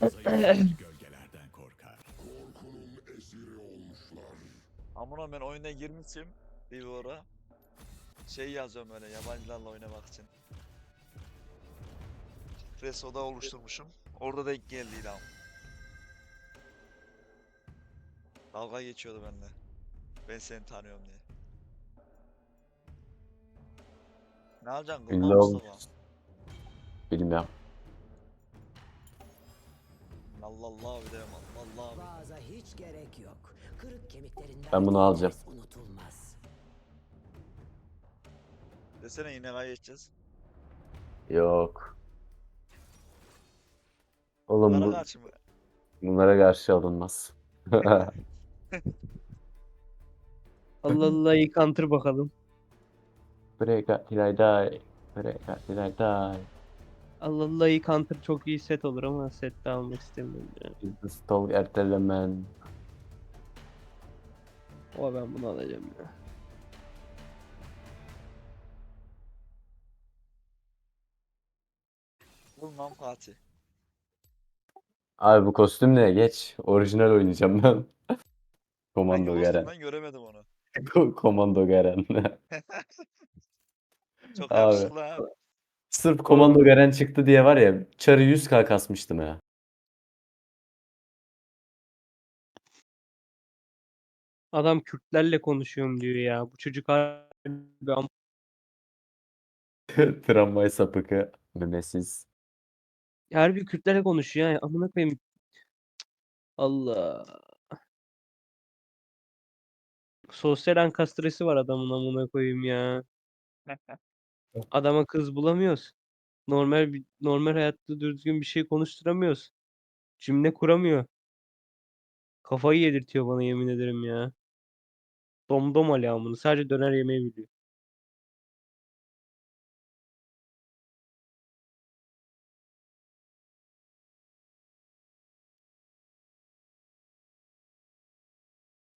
gölgelerden korkar. Amına ben oyuna girmişim. Divor'a. Şey yazıyorum öyle yabancılarla oynamak için. Reso'da oluşturmuşum. Orada denk geldi ama. Dalga geçiyordu benimle. Ben seni tanıyorum diye. Ne alacaksın kılma. Mustafa? Bilmiyorum. Allah Allah bir de Allah Allah. Vaaza hiç gerek yok. Kırık kemiklerinden Ben bunu alacağım. unutulmaz. Desene yine kay geçeceğiz. Yok. Oğlum Bana bu, karşı mı? bunlara karşı alınmaz. Allah Allah counter bakalım. Breka Hilayday. Breka Hilayday. Allah Allah iyi counter çok iyi set olur ama set de almak istemiyorum ya. Is the stall ertelemen. O ben bunu alacağım ya. Bulmam Fatih. Abi bu kostüm ne? Geç. Orijinal oynayacağım ben. Komando Hangi Garen. Ben göremedim onu. Ko- Komando Garen. Çok Abi. yakışıklı ha. Sırf Komando Garen çıktı diye var ya çarı 100k kasmıştım ya. Adam Kürtlerle konuşuyorum diyor ya. Bu çocuk harbi am- Tramvay sapıkı. Memesiz. harbi Kürtlerle konuşuyor ya. Amına koyayım. Allah. Sosyal ankastresi var adamın amına koyayım ya. Adama kız bulamıyoruz. Normal bir normal hayatta düzgün bir şey konuşturamıyoruz. Cümle kuramıyor. Kafayı yedirtiyor bana yemin ederim ya. Domdom Ali amına. Sadece döner yemeyi biliyor.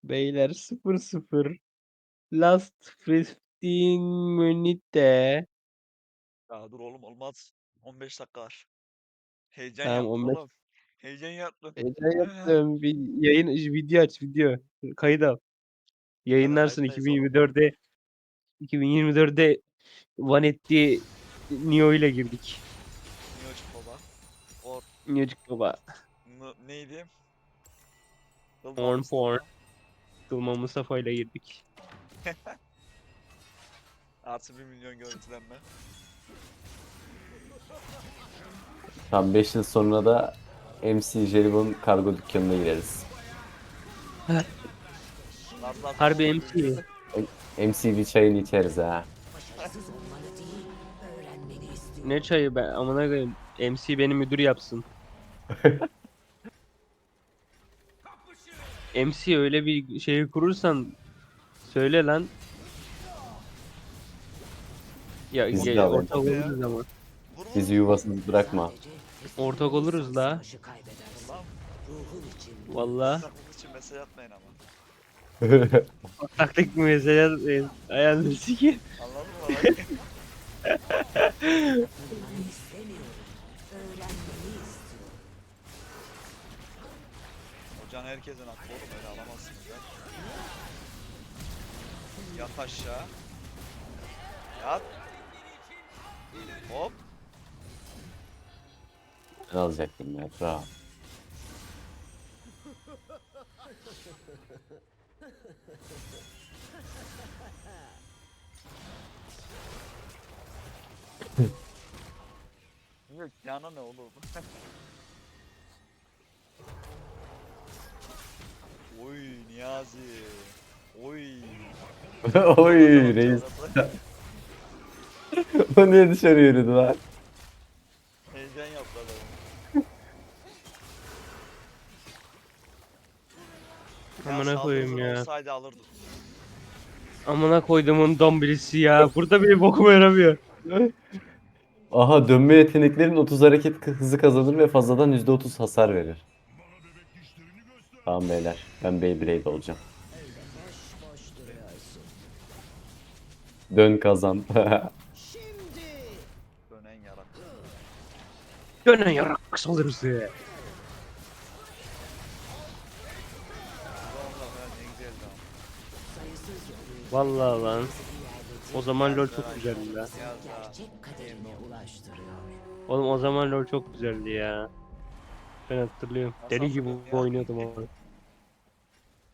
Beyler 0-0. Last 15 minute. Ya dur oğlum olmaz. 15 dakika var. Heyecan Tamam, yaptın 15 oğlum. Heyecan yaptın. Heyecan yaptım. Bir yayın video aç video. Kayıt al. Yayınlarsın kayıttayız oğlum. 2024'de 2024'de Vanetti Neo ile girdik. Niyocuk baba. Or. Niyocuk baba. N- neydi? Kılma Porn Mustafa. porn. Kılma Mustafa ile girdik. Artı 1 milyon görüntülenme. Tam 5 yıl sonra da MC Jelibon kargo dükkanına gireriz. Laz laz Harbi MC. MC bir çayını içeriz ha. Ne çayı ben amına koyayım. MC beni müdür yapsın. MC öyle bir şeyi kurursan söyle lan. Ya Biz gel, de alalım. ortak oluruz ama. Bizi yuvasız bırakma. Ortak oluruz la. Lan Valla. saklık için mesaj atmayın ama. Taktik mi mesela ayağını sikeyim. Anladın mı? istiyorum. Hocan herkesin hakkı oğlum öyle alamazsınız ya. Yat aşağı. Yat. Hop. Ne alacaktım ya? Bravo. Yok yana ne olur? Oy Niyazi. Oy. Oy reis. O niye dışarı yürüdü lan? Heyecan yaptı adamı. Amına saldırı koyayım hızı ya. Olsaydı alırdık. Amına koyduğumun don birisi ya. Burada bile bokuma yaramıyor. Aha dönme yeteneklerin 30 hareket hızı kazanır ve fazladan %30 hasar verir. Tamam beyler ben Beyblade olacağım. Dön kazan. Dönün yarak saldırısı. Vallahi lan. O zaman LoL çok güzeldi lan. Oğlum o zaman LoL çok güzeldi ya. Ben hatırlıyorum. Deli gibi oynuyordum abi.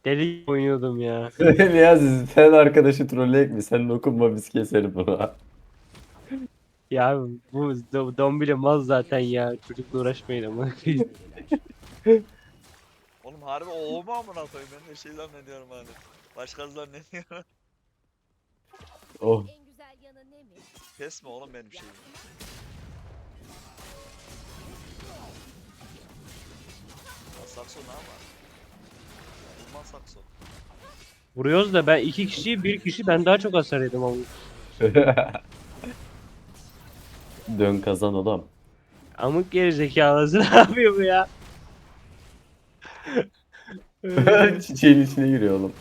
Deli gibi oynuyordum ya. Niyazi sen arkadaşı trolleyek mi? Sen dokunma biz keserim buna. Ya bu do- Dombili mal zaten ya. Çocukla uğraşmayın ama. Oğlum harbi o mu amına koyayım ben de şey zannediyorum hani. Başkası zannediyor. Oh. En güzel yanı ne mi? Pes mi oğlum benim şeyim? Ya Sakso ne ama? Bulman sakso. Vuruyoruz da ben iki kişi bir kişi ben daha çok hasar yedim ama. Dön kazan adam. Amık geri zekalısı ne yapıyor bu ya? Çiçeğin içine giriyor oğlum.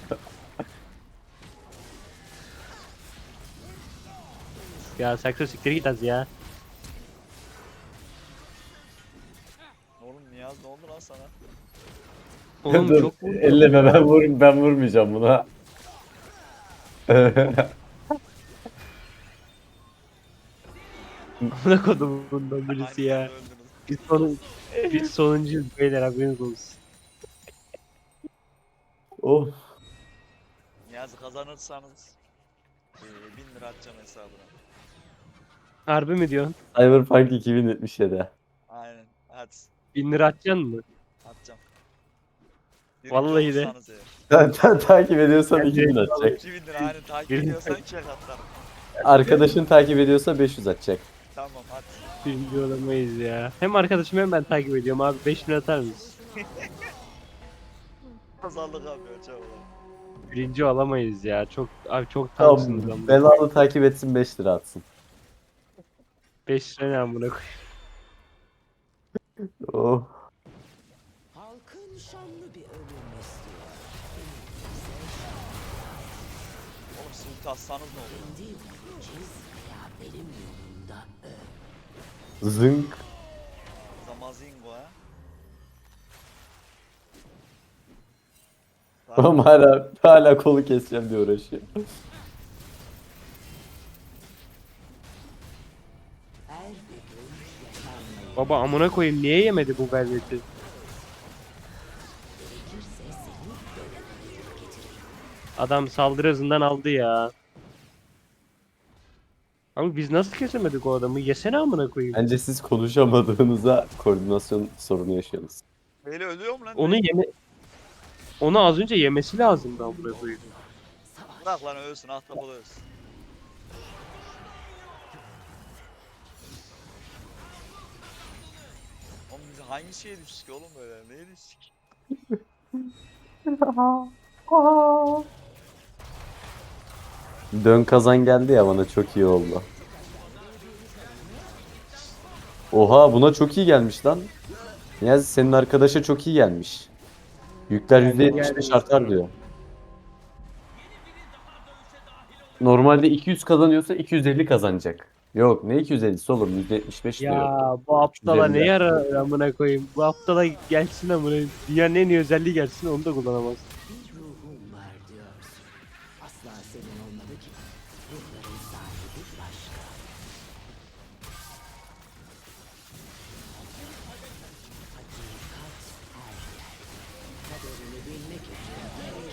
ya saksı siktir git az ya. Oğlum Niyaz ne oldu lan sana? Oğlum Dur, çok vurdu. Elleme ben vur ben vurmayacağım buna. Amına kodum bundan birisi ya. Biz, sonun, biz sonuncuyuz beyler haberiniz olsun. oh. Niyaz'ı kazanırsanız eee 1000 lira atacağım hesabına. Harbi mi diyorsun? Cyberpunk 2077. Aynen. Hadi 1000 lira atacaksın mı? atacağım. Vallahi de. olursanız eğer. Sen, sen takip ediyorsan Bence 2000 atacak. 2000 lira aynen takip ediyorsan çek atarım. Arkadaşın takip ediyorsa 500 atacak. Tamam hadi. Birinci olamayız ya. Hem arkadaşım hem ben takip ediyorum abi 5 bin atar mısın? Kazandık abi çabuk. Birinci olamayız ya. Çok abi çok tamsınız Tamam. ama. Belalı takip etsin 5 lira atsın. 5 lira ne amına koy. Oh. Halkın şanlı bir ölüm istiyor. Oğlum siz ulti atsanız ne olur? Kendi benim. Zınk. Zamazingo ha. Oğlum hala, hala kolu keseceğim diye uğraşıyor. Baba amına koyayım niye yemedi bu velveti? Adam saldırı hızından aldı ya. Ama biz nasıl kesemedik o adamı? Yesene amına koyayım. Bence siz konuşamadığınıza koordinasyon sorunu yaşıyorsunuz. Böyle ölüyor mu lan? Onu yeme... Onu az önce yemesi lazımdı amına koyayım. Bırak lan ölsün ahtapot ölsün. Oğlum biz hangi şeye düştük oğlum böyle? Neye düştük? Dön kazan geldi ya bana çok iyi oldu. Oha buna çok iyi gelmiş lan. Niyazi senin arkadaşa çok iyi gelmiş. Yükler Yani %75 geldi. artar diyor. Normalde 200 kazanıyorsa 250 kazanacak. Yok ne 250'si oğlum %75 diyor. Ya bu aptala ne yarar amına koyayım? Bu aptala gelsin amına. Dünyanın en iyi özelliği gelsin onu da kullanamaz.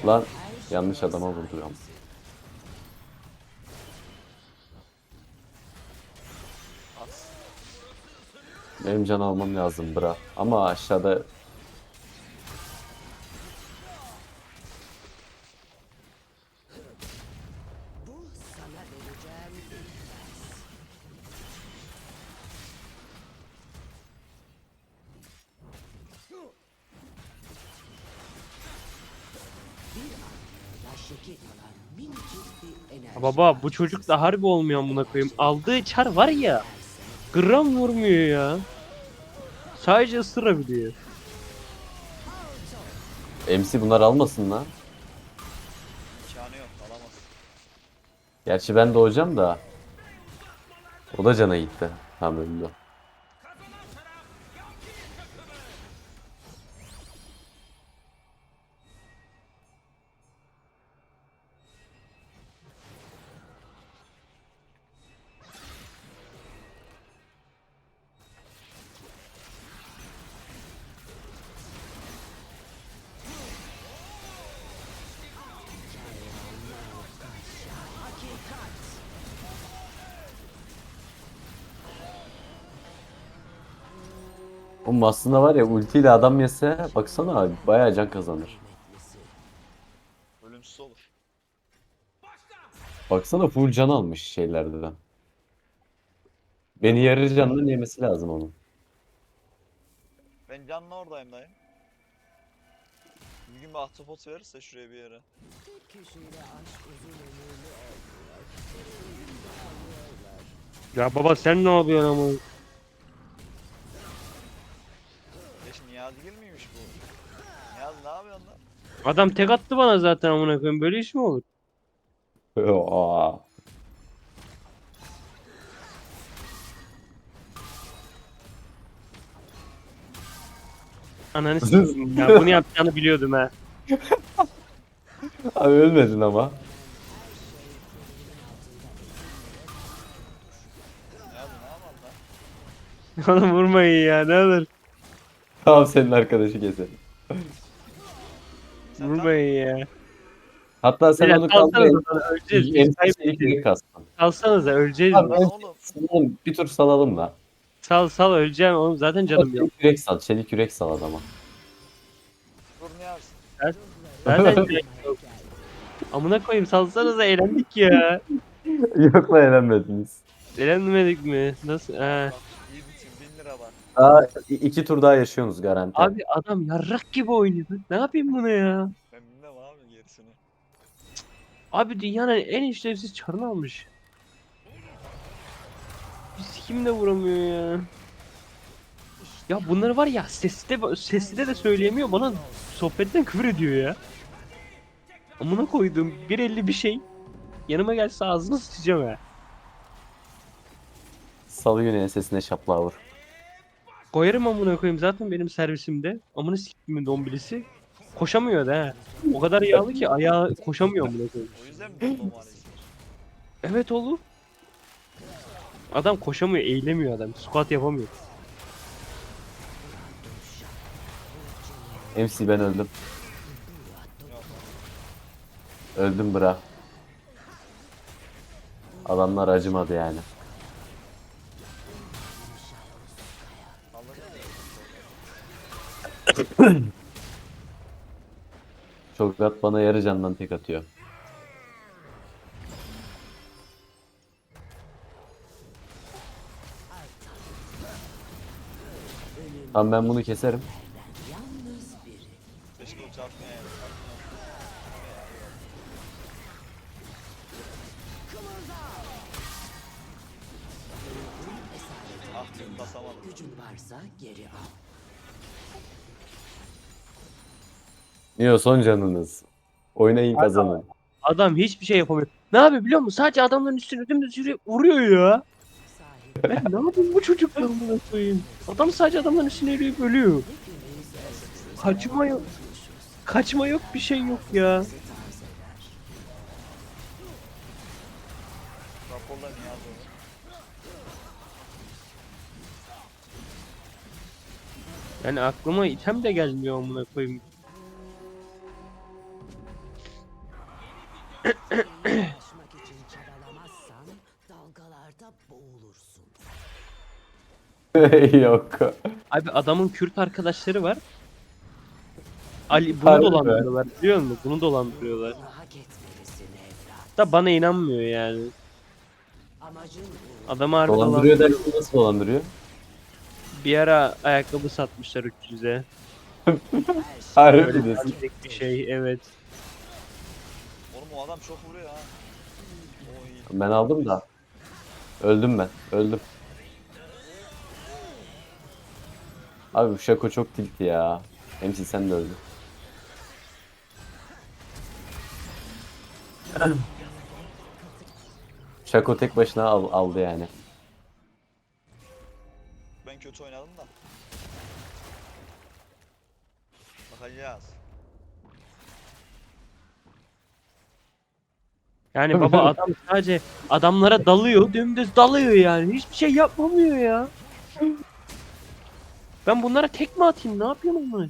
Lan yanlış adama vurduram. At. Benim can almam lazım bra. Ama aşağıda Ya baba bu çocuk da harbi olmuyor amına koyayım. Aldığı çar var ya. Gram vurmuyor ya. Sadece ısırabiliyor. MC bunlar almasın lan. İmkanı yok alamaz. Gerçi ben doğacağım da. O da cana gitti. Tam Oğlum aslında var ya ultiyle adam yese baksana abi bayağı can kazanır. Ölümsüz olur. Baksana full can almış şeylerden. Beni yarı candan yemesi lazım onun. Ben canlı oradayım dayım. Bir gün bir ahtapot verirse şuraya bir yere. Ya baba sen ne yapıyorsun ama? Niyazi miymiş bu? Niyazi ne yapıyorsun lan? Adam tek attı bana zaten amına koyayım. Böyle iş mi olur? Aa. Ananı sikeyim ya. Bunu yapacağını biliyordum ha. Abi ölmedin ama. Niyazi ne yapalım lan? Oğlum vurmayın ya ne olur. Tamam senin arkadaşı keselim. Vurmayın ya. Hatta sen Beyler onu kaldır. kalsanıza öleceğiz. Biz kalsın. Salsanıza öleceğiz. Biz. Lan oğlum bir tur salalım da. Sal sal öleceğim oğlum zaten canım yok. Çelik yürek sal, çelik yürek sal adama. dur Niyazi. Zaten canım yok. Amına koyayım salsanıza eğlendik ya. Yok lan eğlenmediniz. Eğlenmedik mi? Nasıl? Ha. Daha i- iki tur daha yaşıyorsunuz garanti. Abi adam yarrak gibi oynuyor. Ne yapayım bunu ya? Ben bilmem abi gerisini. Abi dünyanın en işlevsiz çarını almış. Biz kim de vuramıyor ya. Ya bunları var ya sesli de, sesli de, de söyleyemiyor bana sohbetten küfür ediyor ya. Amına koydum 1.50 bir şey. Yanıma gelse ağzını sıçacağım ha. Salı günü ensesine şaplığa vur. Koyarım amına koyayım zaten benim servisimde. Amına siktimin dombilisi. Koşamıyor da ha. O kadar yağlı ki ayağı koşamıyor amına koyayım. O yüzden mi numarayı Evet oğlum. Adam koşamıyor, eğilemiyor adam. Squat yapamıyor. MC ben öldüm. Öldüm bra. Adamlar acımadı yani. Çogat bana yarı candan tek atıyor. Tamam ben bunu keserim. Ah. Gücün varsa geri al. Niyo son canınız. Oynayın kazanın. Adam hiçbir şey yapamıyor. Ne yapıyor biliyor musun? Sadece adamların üstüne dümdüz yürüyor, vuruyor ya. Ben ne yapayım bu çocukla amına koyayım? Adam sadece adamların üstüne yürüyüp ölüyor. Kaçma yok. Kaçma yok bir şey yok ya. Yani aklıma item de gelmiyor amına koyayım. Ulaşmak için çabalamazsan dalgalarda boğulursun. Yok. Abi adamın Kürt arkadaşları var. Ali bunu Harbi mi? dolandırıyorlar biliyor musun? Bunu dolandırıyorlar. Evlat. Da bana inanmıyor yani. Amacın bu. Harbi Dolandırıyor dolandırıyor. derken nasıl dolandırıyor? Bir ara ayakkabı satmışlar 300'e. Harbi Böyle diyorsun. bir şey evet. O adam çok vuruyor ha. O iyi. Ben aldım da. Öldüm ben. Öldüm. Abi bu Şako çok tilt ya. MC sen de öldün. Şako tek başına al- aldı yani. Ben kötü oynadım da. Bakacağız. Yani baba adam sadece adamlara dalıyor, dümdüz dalıyor yani. Hiçbir şey yapmamıyor ya. Ben bunlara tek mi atayım? Ne yapıyorum var.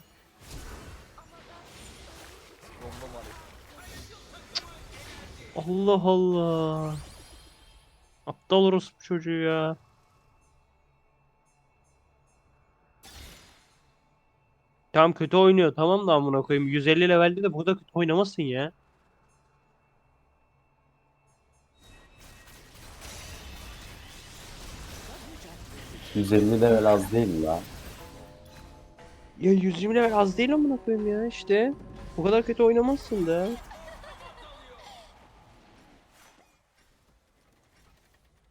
Allah Allah. Aptal orospu çocuğu ya. Tamam kötü oynuyor tamam da amına koyayım. 150 levelde de burada kötü oynamasın ya. 150 level az değil la. Ya 120 level az değil amına koyayım ya işte. Bu kadar kötü oynamazsın da.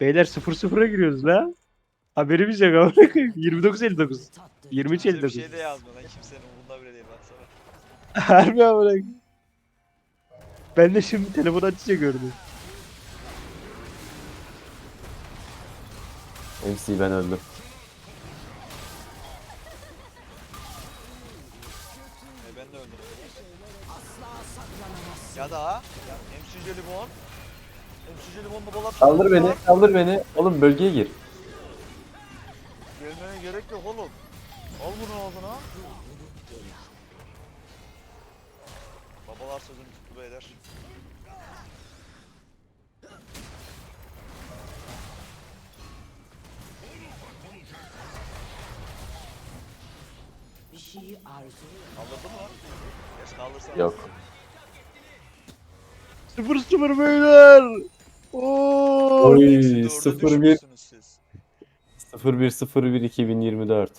Beyler 0-0'a giriyoruz la. Haberimiz yok amına koyayım. 29-59. Tatlı 23 Kimse bir 59. şey de yazmıyor lan kimsenin umurunda bile değil baksana. Harbi amına koyayım. Ben de şimdi telefon açınca gördüm. MC ben öldüm. Ya da ya emsüce limon. Limonla bol at. Kaldır beni, kaldır beni. Oğlum bölgeye gir. Gelmene gerek yok oğlum. Al bunu ağzına. Babalar sözünü tuttu beyler. Bir şeyi arzu Kaldırdın mı? Geç kaldırsan. Yok. 0-0 beyler. Oo. Oy Eksi dörde 01 düşmüşsünüz siz. 01 01 2024.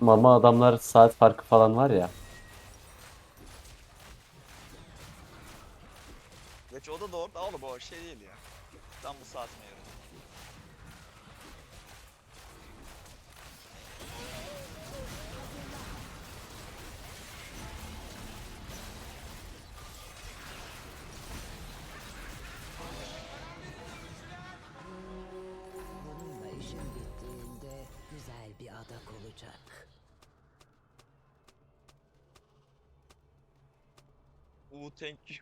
Mama adamlar saat farkı falan var ya. Geç o da doğru da oğlum o şey değil ya. Tam bu saatine göre. Olacak. Uuu thank you.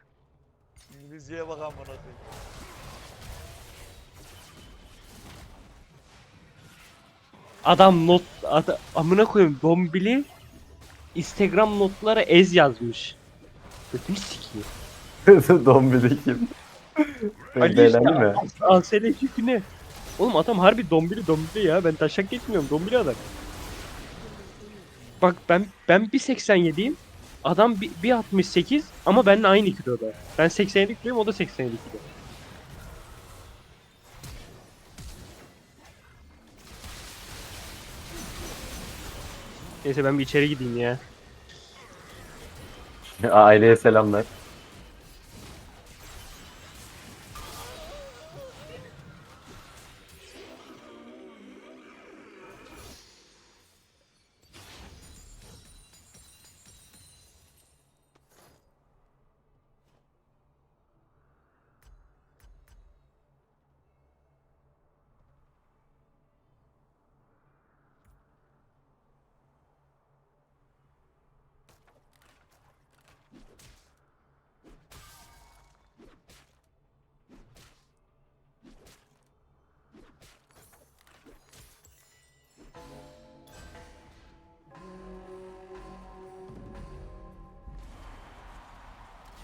İngilizceye bak amına koyayım. Adam not ada, amına koyayım dombili Instagram notlara ez yazmış. Götünü sikeyim. Dombili kim? Ali işte mi? Ansele yükü ne? Oğlum adam harbi dombili dombili ya. Ben taşak geçmiyorum dombili adam. Bak ben ben 1.87'yim. Adam bir- 1.68 ama benimle aynı kiloda. Ben 87 kiloyum o da 87 kilo. Neyse ben bir içeri gideyim ya. Aileye selamlar.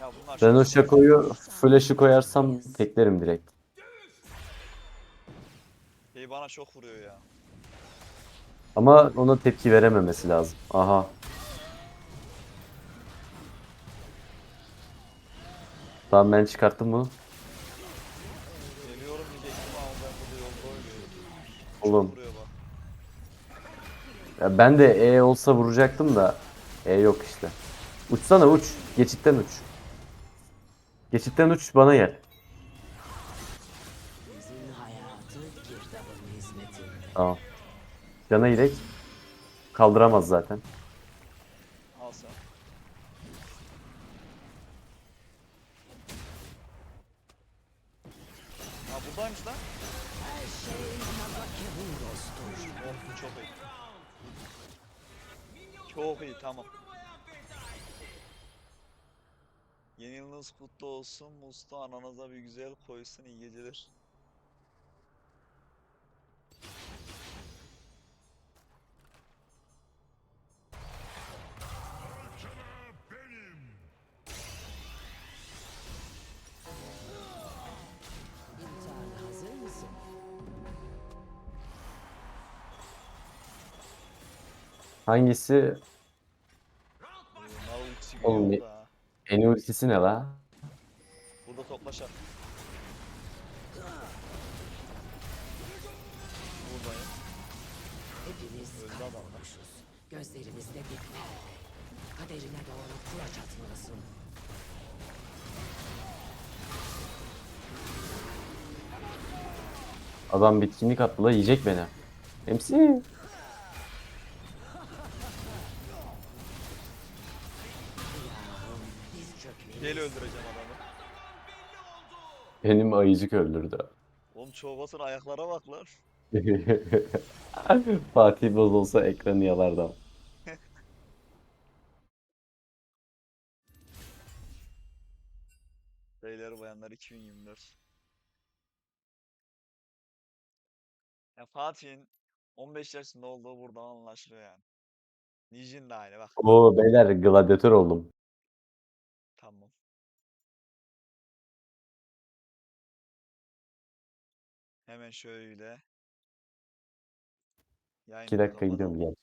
Ya bunlar Ben o şakoyu flash'ı koyarsam teklerim direkt. Şey bana çok vuruyor ya. Ama ona tepki verememesi lazım. Aha. Tamam ben çıkarttım bunu. Geliyorum diyecektim ama ben burada yolda oynuyorum. Oğlum. Çok vuruyor bak. Ya ben de E olsa vuracaktım da E yok işte. Uçsana uç. Geçitten uç. Geçitten uç bana gel. Tamam. Cana yürek. Kaldıramaz zaten. Al sen. Ha buradaymış lan. Her şey Nagakev'in dostur. Oh bu çok iyi. Çok iyi tamam. Yeni yılınız kutlu olsun. Mustu ananıza bir güzel koysun. İyi geceler. Hangisi? Oğlum? En ultisi ne la? Burada toplaşalım. Buradayım. Hepimiz Öldü adamlar. kaybolmuşuz. Gözlerimizde bir perde. Kaderine doğru kulaç atmalısın. Adam bitkinlik attı la yiyecek beni. MC. Benim ayıcık öldürdü. Oğlum çoğbasın ayaklara bak lan. Fatih Boz olsa ekranı yalardı ama. Beyler bayanlar 2024. Ya Fatih'in 15 yaşında olduğu buradan anlaşılıyor yani. Nijin de aynı bak. Oo beyler gladyatör oldum. Tamam. Hemen şöyle. 2 Yayını dakika kapatalım. gidiyorum gel.